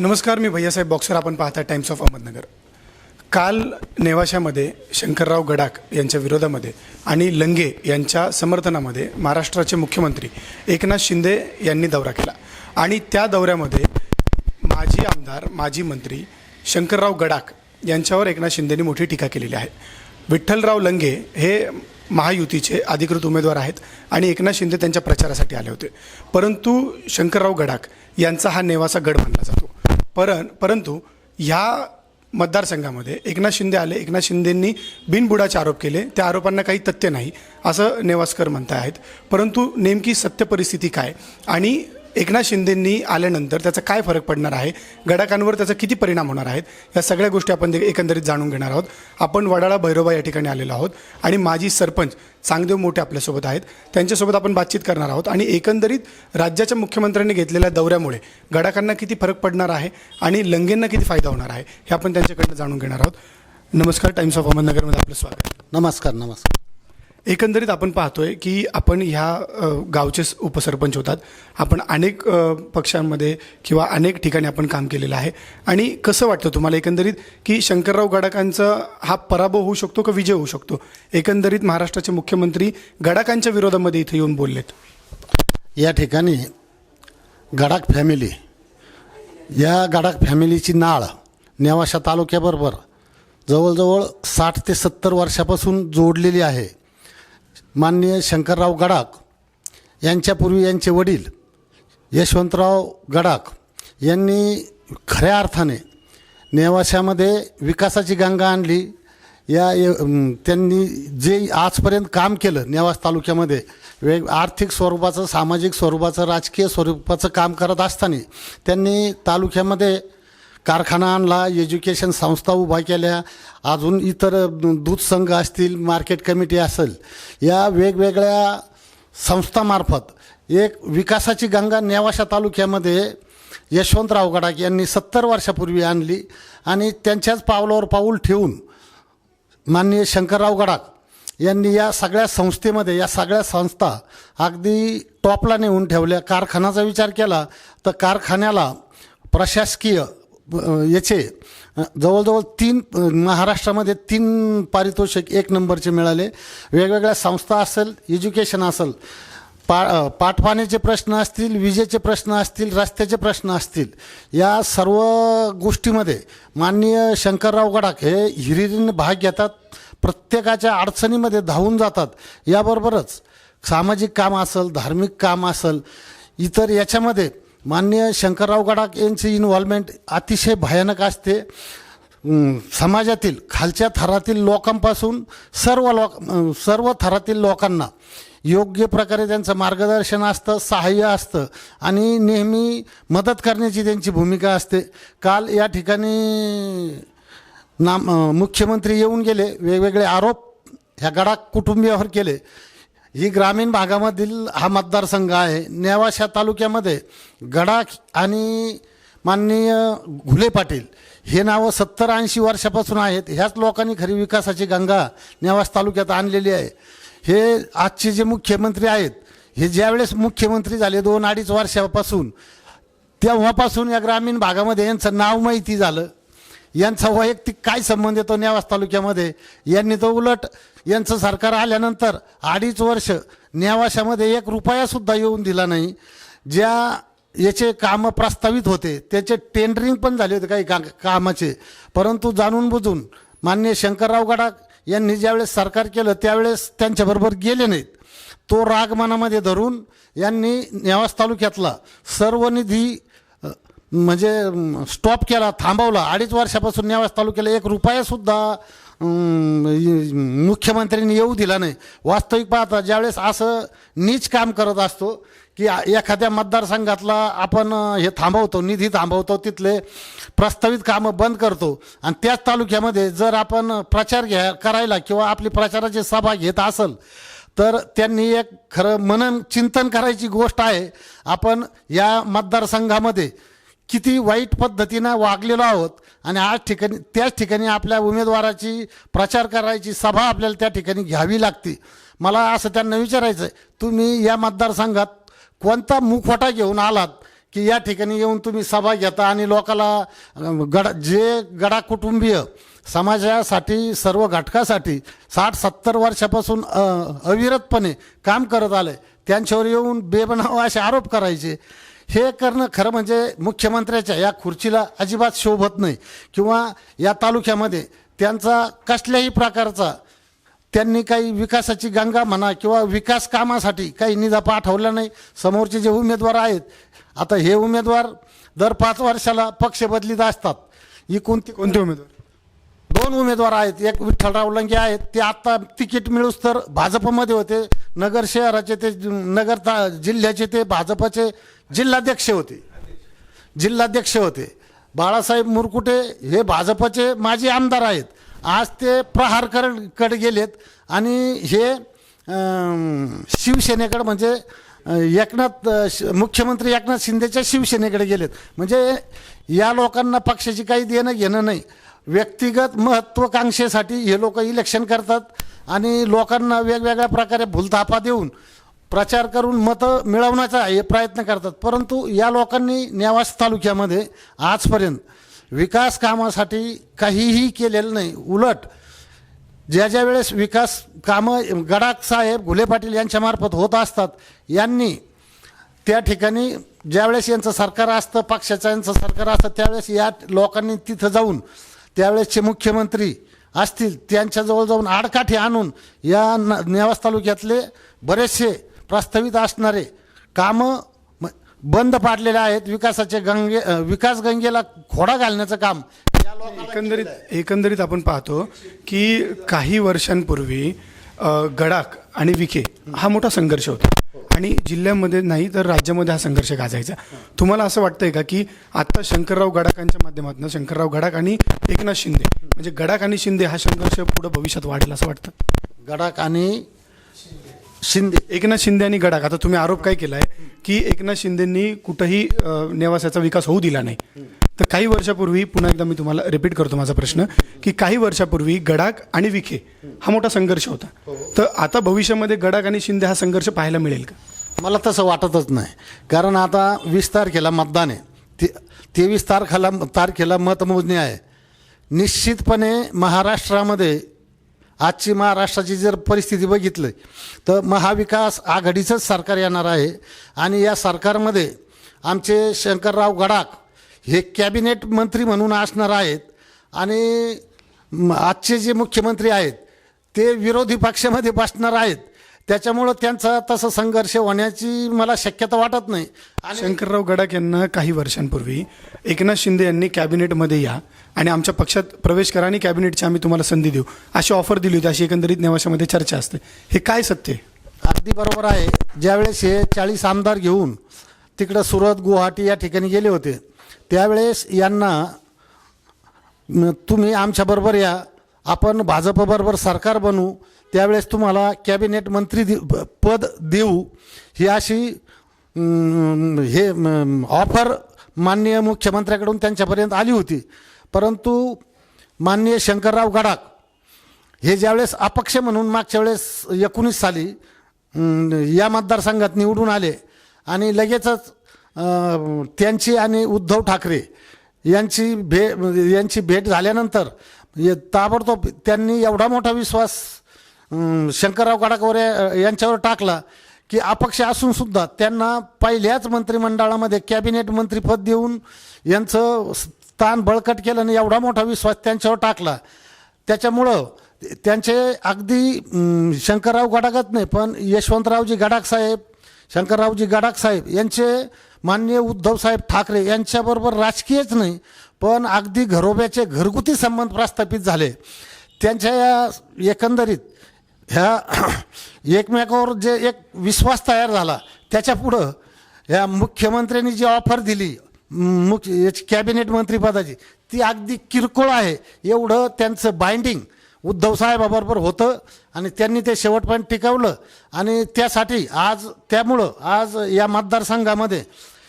नमस्कार मी भैयासाहेब बॉक्सर. आपण पाहता टाइम्स ऑफ अहमदनगर काल नेवाशामध्ये शंकरराव गडाख यांच्या विरोधामध्ये आणि लंगे यांच्या समर्थनामध्ये महाराष्ट्राचे मुख्यमंत्री एकनाथ शिंदे यांनी दौरा केला. आणि त्या दौऱ्यामध्ये माजी आमदार माजी मंत्री शंकरराव गडाख यांच्यावर एकनाथ शिंदेनी मोठी टीका केलेली आहे. विठ्ठलराव लंगे हे महायुतीचे अधिकृत उमेदवार आहेत आणि एकनाथ शिंदे त्यांच्या प्रचारासाठी आले होते. परंतु शंकरराव गडाख यांचा हा नेवासा गड मानला जातो. परन परंतु ह्या मतदारसंघामध्ये एकनाथ शिंदे आले एकनाथ शिंदेंनी बिनबुडाचे आरोप केले त्या आरोपांना काही तथ्य नाही असं नेवासकर म्हणत आहेत परंतु नेमकी सत्य परिस्थिती काय? आणि एकनाथ शिंदेंनी आल्यानंतर त्याचा काय फरक पडणार आहे? गडाकांवर त्याचा किती परिणाम होणार आहेत? या सगळ्या गोष्टी आपण एकंदरीत जाणून घेणार आहोत. आपण वडाळा भैरोबा या ठिकाणी आलेलो आहोत आणि माजी सरपंच चांगदेव मोठे आपल्यासोबत आहेत. त्यांच्यासोबत आपण बातचीत करणार आहोत आणि एकंदरीत राज्याच्या मुख्यमंत्र्यांनी घेतलेल्या दौऱ्यामुळे गडाकांना किती फरक पडणार आहे आणि लंगेंना किती फायदा होणार आहे हे आपण त्यांच्याकडनं जाणून घेणार आहोत. नमस्कार टाइम्स ऑफ अहमदनगरमध्ये आपलं स्वागत. नमस्कार नमस्कार. एकंदरीत आपण पाहतोय की आपण ह्या गावचे स- उपसरपंच होतात. आपण अनेक पक्षांमध्ये किंवा अनेक ठिकाणी आपण काम केलेलं आहे. आणि कसं वाटतं तुम्हाला एकंदरीत की शंकरराव गडाकांचा हा पराभव होऊ शकतो का विजय होऊ शकतो? एकंदरीत महाराष्ट्राचे मुख्यमंत्री गडाकांच्या विरोधामध्ये इथे येऊन बोललेत. या ठिकाणी गडाक फॅमिली या गडाक फॅमिलीची नाळ नेवाशा तालुक्याबरोबर जवळजवळ साठ ते सत्तर वर्षापासून जोडलेली आहे. माननीय शंकरराव गडाख यांच्यापूर्वी यांचे वडील यशवंतराव गडाख यांनी खऱ्या अर्थाने नेवाशामध्ये विकासाची गंगा आणली. या य- त्यांनी जे आजपर्यंत काम केलं नेवास तालुक्यामध्ये वेग आर्थिक स्वरूपाचं सामाजिक स्वरूपाचं राजकीय स्वरूपाचं काम करत असताना त्यांनी तालुक्यामध्ये कारखाना आणला एज्युकेशन संस्था उभा केल्या अजून इतर दूध संघ असतील मार्केट कमिटी असेल या वेगवेगळ्या संस्थामार्फत एक विकासाची गंगा नेवाशा तालुक्यामध्ये यशवंतराव गडाख यांनी सत्तर वर्षापूर्वी आणली आणि त्यांच्याच पावलावर पाऊल ठेवून माननीय शंकरराव गडाख यांनी या सगळ्या संस्थेमध्ये या सगळ्या संस्था अगदी टॉपला नेऊन ठेवल्या. कारखान्याचा विचार केला तर कारखान्याला प्रशासकीय याचे जवळजवळ तीन महाराष्ट्रामध्ये तीन पारितोषिक एक नंबरचे मिळाले. वेगवेगळ्या संस्था असेल एज्युकेशन असेल पा पाठपाण्याचे प्रश्न असतील विजेचे प्रश्न असतील रस्त्याचे प्रश्न असतील या सर्व गोष्टीमध्ये माननीय शंकरराव गडाख हे हिरिरीने भाग घेतात प्रत्येकाच्या अडचणीमध्ये धावून जातात. याबरोबरच सामाजिक काम असेल धार्मिक काम असेल इतर याच्यामध्ये माननीय शंकरराव गडाख यांची इन्व्हॉल्वमेंट अतिशय भयानक असते. समाजातील खालच्या थरातील लोकांपासून सर्व लोक सर्व थरातील लोकांना योग्य प्रकारे त्यांचं मार्गदर्शन असतं सहाय्य असतं आणि नेहमी मदत करण्याची त्यांची भूमिका असते. काल या ठिकाणी नाम मुख्यमंत्री येऊन गेले वेगवेगळे आरोप ह्या गडाख कुटुंबियावर केले. ही ग्रामीण भागामधील हा मतदारसंघ आहे. नेवाशा तालुक्यामध्ये गडाख आणि माननीय घुले पाटील हे नावं सत्तर ऐंशी वर्षापासून आहेत. ह्याच लोकांनी खरी विकासाची गंगा नेवास तालुक्यात आणलेली आहे. हे आजचे जे मुख्यमंत्री आहेत हे ज्यावेळेस मुख्यमंत्री झाले दोन अडीच वर्षापासून तेव्हापासून या ग्रामीण भागामध्ये यांचं नाव माहिती झालं. यांचा वैयक्तिक काय संबंध येतो नेवास तालुक्यामध्ये? यांनी तो उलट यांचं सरकार आल्यानंतर अडीच वर्ष नेवाशामध्ये एक रुपयासुद्धा येऊन दिला नाही. ज्या याचे कामं प्रस्तावित होते त्याचे टेंडरिंग पण झाले होते काही का कामाचे. परंतु जाणून बुजून माननीय शंकरराव गडाख यांनी ज्यावेळेस सरकार केलं त्यावेळेस त्यांच्याबरोबर गेले नाहीत. तो राग मनामध्ये धरून यांनी नेवास तालुक्यातला सर्व निधी म्हणजे स्टॉप केला थांबवला. अडीच वर्षापासून नेवास तालुक्याला एक रुपयासुद्धा मुख्यमंत्र्यांनी येऊ दिला नाही. वास्तविक पाहता ज्यावेळेस असं नीच काम करत असतो की एखाद्या मतदारसंघातला आपण हे थांबवतो निधी थांबवतो तिथले प्रस्तावित कामं बंद करतो आणि त्याच तालुक्यामध्ये जर आपण प्रचार घ्या करायला किंवा आपली प्रचाराची सभा घेत असेल तर त्यांनी एक खरं मनन चिंतन करायची गोष्ट आहे. आपण या मतदारसंघामध्ये किती वाईट पद्धतीनं वागलेलो आहोत आणि आज ठिकाणी त्याच ठिकाणी आपल्या उमेदवाराची प्रचार करायची सभा आपल्याला त्या ठिकाणी घ्यावी लागते. मला असं त्यांना विचारायचं आहे तुम्ही या मतदारसंघात कोणता मुखवटा घेऊन आलात की या ठिकाणी येऊन तुम्ही सभा घेता आणि लोकाला गडा जे गडा कुटुंबीय समाजासाठी सर्व घटकासाठी साठ सत्तर वर्षापासून अविरतपणे काम करत आले त्यांच्यावर येऊन बेबनाव असे आरोप करायचे. हे करणं खरं म्हणजे मुख्यमंत्र्याच्या या खुर्चीला अजिबात शोभत नाही. किंवा या तालुक्यामध्ये त्यांचा कसल्याही प्रकारचा त्यांनी काही विकासाची गंगा म्हणा किंवा विकास कामासाठी काही निधा पाठवला नाही. समोरचे जे उमेदवार आहेत आता हे उमेदवार दर पाच वर्षाला पक्ष बदलीत असतात. एकूण ती कोणते उमेदवार? दोन उमेदवार आहेत. एक विठ्ठलराव लंगे आहेत. ते आत्ता तिकीट मिळूस तर भाजपमध्ये होते. नगर शहराचे ते नगर ता जिल्ह्याचे ते भाजपचे जिल्हाध्यक्ष होते. जिल्हाध्यक्ष होते. बाळासाहेब मुरकुटे हे भाजपचे माजी आमदार आहेत. आज ते प्रहारकडे गेलेत आणि हे शिवसेनेकडे म्हणजे एकनाथ श- मुख्यमंत्री एकनाथ शिंदेच्या शिवसेनेकडे गेलेत. म्हणजे या लोकांना पक्षाची काही देणं घेणं नाही. व्यक्तिगत महत्त्वाकांक्षेसाठी हे लोक इलेक्शन करतात आणि लोकांना वेगवेगळ्या प्रकारे भूलथापा देऊन प्रचार करून मतं मिळवण्याचा हे प्रयत्न करतात. परंतु या लोकांनी नेवास तालुक्यामध्ये आजपर्यंत विकास कामासाठी काहीही केलेलं नाही. उलट ज्या ज्या वेळेस विकास कामं गडाख साहेब घुले पाटील यांच्यामार्फत होत असतात यांनी त्या ठिकाणी ज्यावेळेस यांचं सरकार असतं पक्षाचं यांचं सरकार असतं त्यावेळेस या लोकांनी तिथं जाऊन त्यावेळेसचे मुख्यमंत्री असतील त्यांच्याजवळ जाऊन आडकाठी आणून या न नेवास तालुक्यातले बरेचसे प्रस्तावित असणारे कामं म- बंद पाडलेले आहेत. विकासाचे गंगे विकास गंगेला खोडा घालण्याचं काम एकंदरीत एकंदरीत आपण पाहतो की काही वर्षांपूर्वी गडाख आणि विखे हा मोठा संघर्ष होता. आणि जिल्ह्यामध्ये नाही तर राज्यामध्ये हा संघर्ष गाजायचा. तुम्हाला असं वाटतंय का की आता शंकरराव गडाखांच्या माध्यमातून शंकरराव गडाख आणि एकनाथ शिंदे म्हणजे गडाख आणि शिंदे हा संघर्ष पुढे भविष्यात वाढेल असं वाटतं? गडाख आणि शिंदे. एकनाथ शिंदे आणि गडाख. आता तुम्ही आरोप काय केलाय की एकनाथ शिंदेंनी कुठंही अ, नेवासाचा विकास होऊ दिला नाही. तर काही वर्षापूर्वी पुन्हा एकदा मी तुम्हाला रिपीट करतो माझा प्रश्न की काही वर्षापूर्वी गडाख आणि विखे हा मोठा संघर्ष होता. तर आता भविष्यामध्ये गडाख आणि शिंदे हा संघर्ष पाहायला मिळेल का? मला तसं वाटतच नाही. कारण आता वीस तारखेला मतदान आहे. ते तेवीस तारखेला तारखेला मतमोजणी आहे. निश्चितपणे महाराष्ट्रामध्ये आजची महाराष्ट्राची जर परिस्थिती बघितली तर महाविकास आघाडीचंच सरकार येणार आहे. आणि या सरकारमध्ये आमचे शंकरराव गडाख हे कॅबिनेट मंत्री म्हणून असणार आहेत. आणि आजचे जे मुख्यमंत्री आहेत ते विरोधी पक्षामध्ये बसणार आहेत. त्याच्यामुळं त्यांचा तसं संघर्ष होण्याची मला शक्यता वाटत नाही. शंकरराव गडाख यांना काही वर्षांपूर्वी एकनाथ शिंदे यांनी कॅबिनेटमध्ये या. आणि आमच्या पक्षात प्रवेश करा आणि कॅबिनेटची आम्ही तुम्हाला संधी देऊ. अशी ऑफर दिली होती अशी एकंदरीत नेवाशामध्ये चर्चा असते. हे काय सत्य आहे? अगदी बरोबर आहे. ज्यावेळेस हे चाळीस आमदार घेऊन तिकडं सुरत गुवाहाटी या ठिकाणी गेले होते त्यावेळेस यांना तुम्ही आमच्याबरोबर या आपण भाजपबरोबर सरकार बनवू त्यावेळेस तुम्हाला कॅबिनेट मंत्री दे पद देऊ ही अशी हे ऑफर माननीय मुख्यमंत्र्याकडून त्यांच्यापर्यंत आली होती. परंतु माननीय शंकरराव गडाख हे ज्यावेळेस अपक्ष म्हणून मागच्या वेळेस एकोणीस साली या मतदारसंघात निवडून आले आणि लगेचच त्यांची आणि उद्धव ठाकरे यांची भे यांची भेट झाल्यानंतर ताबडतोब त्यांनी एवढा मोठा विश्वास शंकरराव गडाखवर यांच्यावर टाकला की अपक्ष असूनसुद्धा त्यांना पहिल्याच मंत्रिमंडळामध्ये कॅबिनेट मंत्रीपद देऊन यांचं ताण बळकट केलं आणि एवढा मोठा विश्वास त्यांच्यावर टाकला. त्याच्यामुळं त्यांचे अगदी शंकरराव गडागत नाही पण यशवंतरावजी गडाख साहेब शंकररावजी गडाख साहेब यांचे माननीय उद्धवसाहेब ठाकरे यांच्याबरोबर राजकीयच नाही पण अगदी घरोब्याचे घरगुती संबंध प्रस्थापित झाले. त्यांच्या या एकंदरीत ह्या एकमेकावर जे एक विश्वास तयार झाला त्याच्यापुढं ह्या मुख्यमंत्र्यांनी जी ऑफर दिली मुख्य याची कॅबिनेट मंत्रीपदाची ती अगदी किरकोळ आहे. एवढं त्यांचं बाइंडिंग उद्धव साहेबाबरोबर होतं आणि त्यांनी ते शेवटपर्यंत टिकवलं. आणि त्यासाठी आज त्यामुळं आज या मतदारसंघामध्ये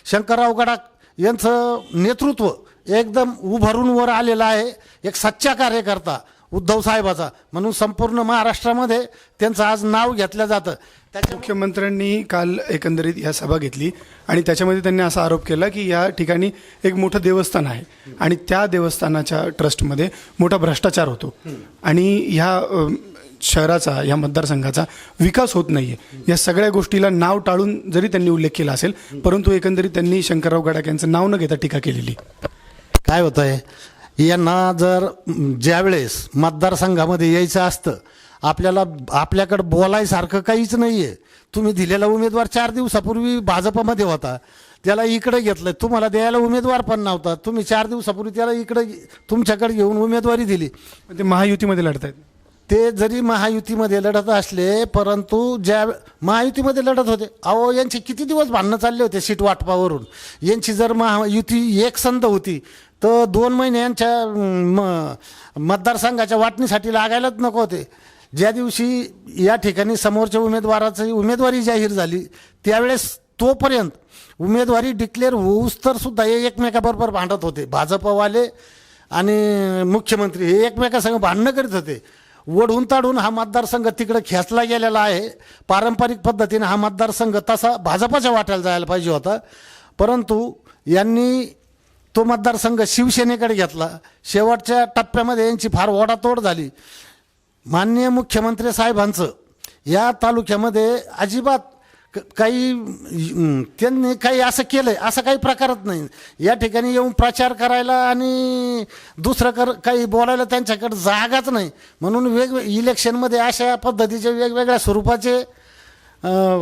शंकरराव गडाख यांचं नेतृत्व एकदम उभारून वर आलेलं आहे. एक सच्चा कार्यकर्ता उद्धव साहेबाचा. म्हणून संपूर्ण महाराष्ट्रामध्ये त्यांचं आज नाव घेतलं जातं. मुख्यमंत्र्यांनी काल एकंदरीत या सभा घेतली आणि त्याच्यामध्ये त्यांनी असा आरोप केला की या ठिकाणी एक मोठं देवस्थान आहे. आणि त्या देवस्थानाच्या ट्रस्टमध्ये मोठा भ्रष्टाचार होतो. आणि ह्या शहराचा या मतदारसंघाचा विकास होत नाहीये. या सगळ्या गोष्टीला नाव टाळून जरी त्यांनी उल्लेख केला असेल परंतु एकंदरीत त्यांनी शंकरराव गडाख यांचं नाव न घेता टीका केलेली. काय होतं आहे यांना जर ज्यावेळेस मतदारसंघामध्ये यायचं असतं आपल्याला आपल्याकडं बोलायसारखं काहीच नाही आहे तुम्ही दिलेला उमेदवार चार दिवसापूर्वी भाजपमध्ये होता. त्याला इकडे घेतलं तुम्हाला द्यायला उमेदवार पण नव्हता. तुम्ही चार दिवसापूर्वी त्याला इकडे तुमच्याकडे घेऊन उमेदवारी दिली. ते महायुतीमध्ये लढतायत. ते जरी महायुतीमध्ये लढत असले परंतु ज्या महायुतीमध्ये लढत होते. अहो यांचे किती दिवस भांडणं चालले होते सीट वाटपावरून? यांची जर महायुती एक संध होती तर दोन महिने यांच्या अं, म मतदारसंघाच्या वाटणीसाठी लागायलाच नको होते. ज्या दिवशी या ठिकाणी समोरच्या उमेदवाराची उमेदवारी जाहीर झाली त्यावेळेस तोपर्यंत उमेदवारी डिक्लेअर होऊस तर सुद्धा हे एकमेकाबरोबर भांडत होते. भाजपवाले आणि मुख्यमंत्री हे एकमेकासंग भांडणं करीत होते. ओढून ताडून हा मतदारसंघ तिकडे खेचला गेलेला आहे. पारंपरिक पद्धतीने हा मतदारसंघ तसा भाजपाच्या वाट्याला जायला पाहिजे होता. परंतु यांनी तो मतदारसंघ शिवसेनेकडे घेतला. शेवटच्या टप्प्यामध्ये यांची फार ओढातोड झाली. माननीय मुख्यमंत्री साहेबांचं या तालुक्यामध्ये अजिबात क- काही त्यांनी काही असं केलंय असं काही प्रकारच नाही. या ठिकाणी येऊन प्रचार करायला आणि दुसरं कर काही बोलायला त्यांच्याकडे जागाच नाही. म्हणून वेगवेग इलेक्शनमध्ये अशा पद्धतीचे वेगवेगळ्या स्वरूपाचे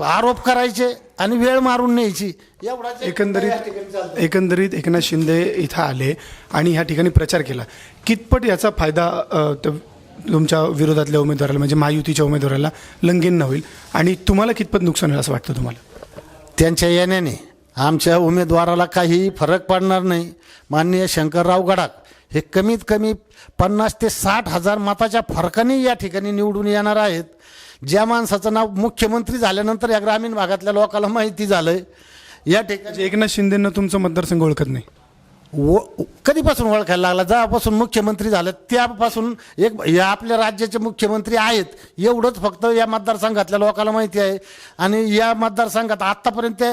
आरोप करायचे आणि वेळ मारून न्यायची. एवढा एकंदरीत एकंदरीत एकनाथ शिंदे इथं आले आणि ह्या ठिकाणी प्रचार केला. कितपट याचा फायदा तुमच्या विरोधातल्या उमेदवाराला म्हणजे महायुतीच्या उमेदवाराला लंगेन होईल. आणि तुम्हाला कितपत नुकसान होईल असं वाटतं तुम्हाला? त्यांच्या येण्याने आमच्या उमेदवाराला काही फरक पडणार नाही. माननीय शंकरराव गडाख हे कमीत कमी पन्नास ते साठ हजार मताच्या फरकाने या ठिकाणी निवडून येणार आहेत. ज्या माणसाचं नाव मुख्यमंत्री झाल्यानंतर या ग्रामीण भागातल्या लोकांना माहिती झालंय. या ठिकाणी एकनाथ शिंदेनं तुमचं मतदारसंघ ओळखत नाही. व कधीपासून ओळखायला लागला? जेव्हापासून मुख्यमंत्री झाले त्यापासून एक या आपल्या राज्याचे मुख्यमंत्री आहेत एवढंच फक्त या मतदारसंघातल्या लोकांना माहिती आहे. आणि या मतदारसंघात आत्तापर्यंत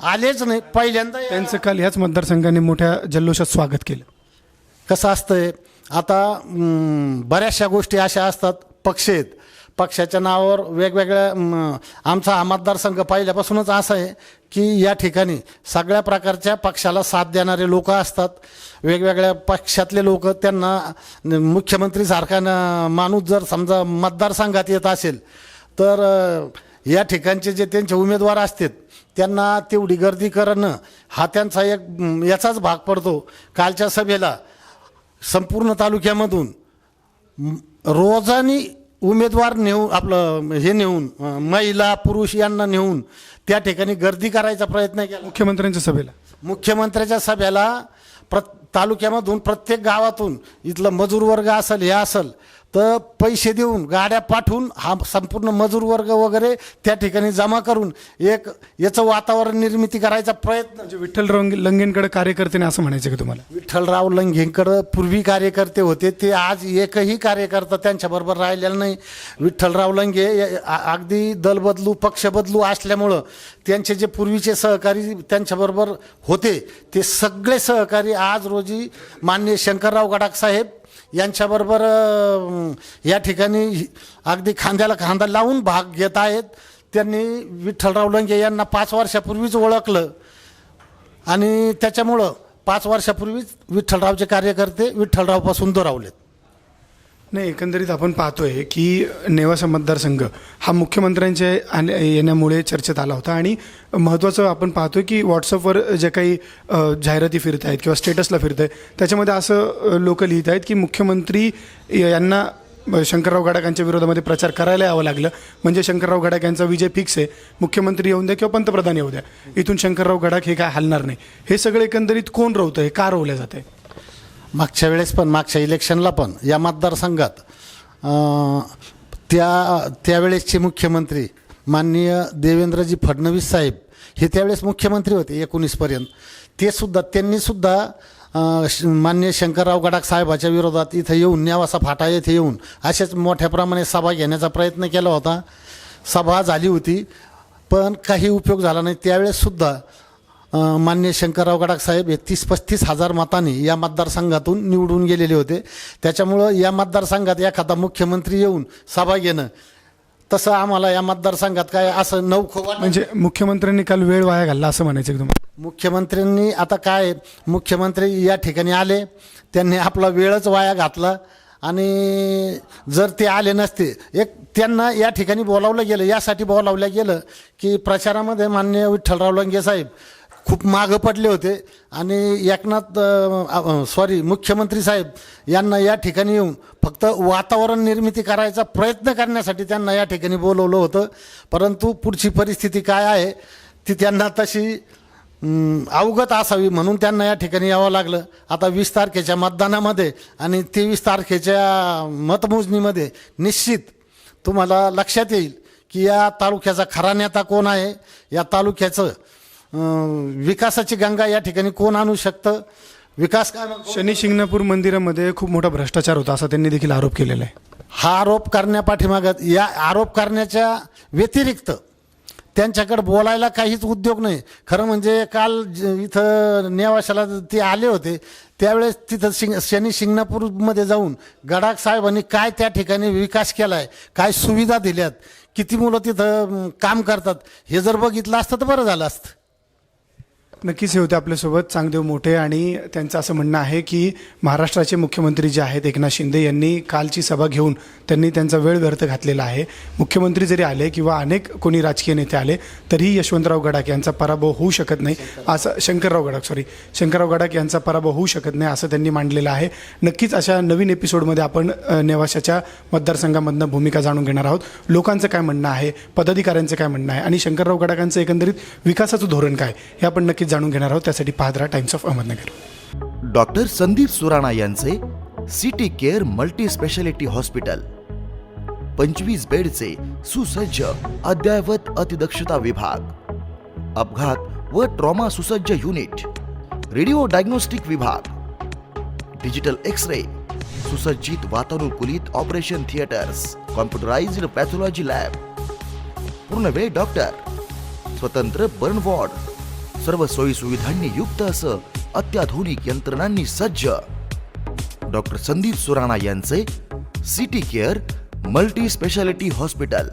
आलेच नाही. पहिल्यांदा त्यांचं काल ह्याच मतदारसंघाने मोठ्या जल्लोषात स्वागत केलं. कसं असतंय? आता बऱ्याचशा गोष्टी अशा असतात. पक्ष आहेत. पक्षाच्या नावावर वेगवेगळ्या आमचा हा मतदारसंघ पहिल्यापासूनच असा आहे की या ठिकाणी सगळ्या प्रकारच्या पक्षाला साथ देणारे लोक असतात. वेगवेगळ्या पक्षातले लोक त्यांना मुख्यमंत्रीसारखा माणूस जर समजा मतदारसंघात येत असेल तर या ठिकाणचे जे त्यांचे उमेदवार असतात त्यांना तेवढी गर्दी करणं हा त्यांचा एक याचाच भाग पडतो. कालच्या सभेला संपूर्ण तालुक्यामधून रोजानी उमेदवार नेऊन आपलं हे नेऊन महिला पुरुष यांना नेऊन त्या ठिकाणी गर्दी करायचा प्रयत्न केला. मुख्यमंत्र्यांच्या सभेला? मुख्यमंत्र्याच्या सभेला प्र तालुक्यामधून प्रत्येक गावातून इथलं मजूर वर्ग असेल हे असेल तर पैसे देऊन गाड्या पाठवून हा संपूर्ण मजूर वर्ग वगैरे त्या ठिकाणी जमा करून एक याचं वातावरण निर्मिती करायचा प्रयत्न. म्हणजे विठ्ठलराव लंगेंकडे कार्यकर्ते असं म्हणायचं का तुम्हाला? विठ्ठलराव लंघेंकडं पूर्वी कार्यकर्ते होते ते आज एकही कार्यकर्ता त्यांच्याबरोबर राहिलेला नाही. विठ्ठलराव आ- अगदी दल बदलू पक्ष बदलू असल्यामुळं त्यांचे जे पूर्वीचे सहकारी त्यांच्याबरोबर होते ते सगळे सहकारी आज रोजी माननीय शंकरराव गडाख साहेब यांच्याबरोबर या ठिकाणी अगदी खांद्याला खांदा लावून भाग घेत आहेत. त्यांनी विठ्ठलराव लंगे यांना पाच वर्षापूर्वीच ओळखलं. आणि त्याच्यामुळं पाच वर्षापूर्वीच विठ्ठलरावचे कार्यकर्ते विठ्ठलरावपासून दुरावलेत. नाही एकंदरीत आपण पाहतोय की नेवासा मतदारसंघ हा मुख्यमंत्र्यांच्या येण्यामुळे चर्चेत आला होता आणि महत्त्वाचं आपण पाहतोय की व्हॉट्सअपवर जे काही जाहिराती फिरत आहेत किंवा स्टेटसला फिरत आहे त्याच्यामध्ये असं लोक लिहित आहेत की मुख्यमंत्री यांना शंकरराव गडाकांच्या विरोधामध्ये प्रचार करायला यावं लागलं. म्हणजे शंकरराव गडाख यांचा विजय फिक्स आहे. मुख्यमंत्री येऊन द्या किंवा पंतप्रधान येऊ द्या. इथून शंकरराव गडाख हे काय हलणार नाही. हे सगळं एकंदरीत कोण रोवतं हे का रोवलं जात आहे मागच्या वेळेस पण मागच्या इलेक्शनला पण या मतदारसंघात. त्या त्यावेळेसचे मुख्यमंत्री माननीय देवेंद्रजी फडणवीस साहेब हे त्यावेळेस मुख्यमंत्री होते एकोणीसपर्यंत. ते सुद्धा त्यांनीसुद्धा श- माननीय शंकरराव गडाख साहेबाच्या विरोधात इथं येऊन न्यावासा फाटा येथे येऊन असेच मोठ्या प्रमाणे सभा घेण्याचा प्रयत्न केला होता. सभा झाली होती पण काही उपयोग झाला नाही. त्यावेळेससुद्धा मान्य शंकरराव गडाख साहेब हे तीस पस्तीस हजार मतांनी या मतदारसंघातून निवडून गेलेले होते. त्याच्यामुळं या मतदारसंघात एखादा मुख्यमंत्री येऊन सभा घेणं तसं आम्हाला या मतदारसंघात काय असं नौखं वाटलं म्हणजे मुख्यमंत्र्यांनी काल वेळ वाया घालला असं म्हणायचं तुम्हाला. मुख्यमंत्र्यांनी आता काय मुख्यमंत्री या ठिकाणी आले त्यांनी आपला वेळच वाया घातला आणि जर ते आले नसते एक त्यांना या ठिकाणी बोलावलं गेलं यासाठी बोलावलं गेलं की प्रचारामध्ये मान्य विठ्ठलराव लंगे साहेब खूप मागं पडले होते. आणि एकनाथ सॉरी मुख्यमंत्री साहेब यांना या ठिकाणी येऊन फक्त वातावरण निर्मिती करायचा प्रयत्न करण्यासाठी त्यांना या ठिकाणी बोलवलं होतं. परंतु पुढची परिस्थिती काय आहे ती त्यांना तशी अवगत असावी म्हणून त्यांना या ठिकाणी यावं लागलं. आता वीस तारखेच्या मतदानामध्ये आणि तेवीस तारखेच्या मतमोजणीमध्ये निश्चित तुम्हाला लक्षात येईल की या तालुक्याचा खरा नेता कोण आहे? या तालुक्याचं विकासाची गंगा या ठिकाणी कोण आणू शकतं? विकास काय शनी शिंगणापूर मंदिरामध्ये खूप मोठा भ्रष्टाचार होता असा त्यांनी देखील आरोप केलेला आहे. हा आरोप करण्यापाठीमागत या आरोप करण्याच्या व्यतिरिक्त त्यांच्याकडे बोलायला काहीच उद्योग नाही. खरं म्हणजे काल ज- इथं नेवाशाला ते आले होते. त्यावेळेस तिथं शिंग शनी शिंगणापूरमध्ये जाऊन गडाख साहेबांनी काय त्या ठिकाणी विकास केला आहे काय सुविधा दिल्यात किती मुलं तिथं काम करतात हे जर बघितलं असतं तर बरं झालं असतं. नक्कीच हे होते आपल्यासोबत चांगदेव मोठे आणि त्यांचं असं म्हणणं आहे की महाराष्ट्राचे मुख्यमंत्री जे आहेत एकनाथ शिंदे यांनी कालची सभा घेऊन त्यांनी त्यांचा वेळ व्यर्थ घातलेला आहे. मुख्यमंत्री जरी आले किंवा अनेक कोणी राजकीय नेते आले तरीही यशवंतराव गडाख यांचा पराभव होऊ शकत नाही. असं शंकरराव गडाख सॉरी शंकरराव गडाख यांचा पराभव होऊ शकत नाही असं त्यांनी मांडलेलं आहे. नक्कीच अशा नवीन एपिसोडमध्ये आपण नेवाशाच्या मतदारसंघामधनं भूमिका जाणून घेणार आहोत. लोकांचं काय म्हणणं आहे? पदाधिकाऱ्यांचं काय म्हणणं आहे? आणि शंकरराव गडाखांचं एकंदरीत विकासाचं धोरण काय? हे आपण नक्कीच जाणून घेणार आहोत. त्यासाठी पाहत राहा Times of Ahmednagar doctor Sandeep Surana यांचे city care multi speciality hospital. पंचवीस बेडचे सुसज्ज अद्ययावत अतिदक्षता विभाग. अपघात व ट्रॉमा सुसज्ज युनिट रेडिओ डायग्नोस्टिक विभाग. डिजिटल एक्स रे सुसज्जित वातानुकूलित operation theatres computerised pathology lab पूर्ण वेळ डॉक्टर. स्वतंत्र बर्न वॉर्ड सर्व सोयी सुविधांनी युक्त असं अत्याधुनिक यंत्रणांनी सज्ज. डॉक्टर संदीप सुराणा यांचे city care multi speciality hospital.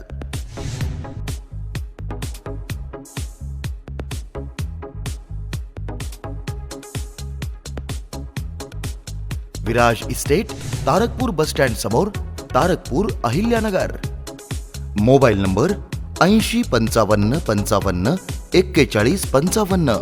Viraj estate Tarakpur bus stand समोर तारकपूर अहिल्यानगर. मोबाईल नंबर ऐंशी पंचावन्न पंचावन्न एक्केचाळीस पंचावन्न.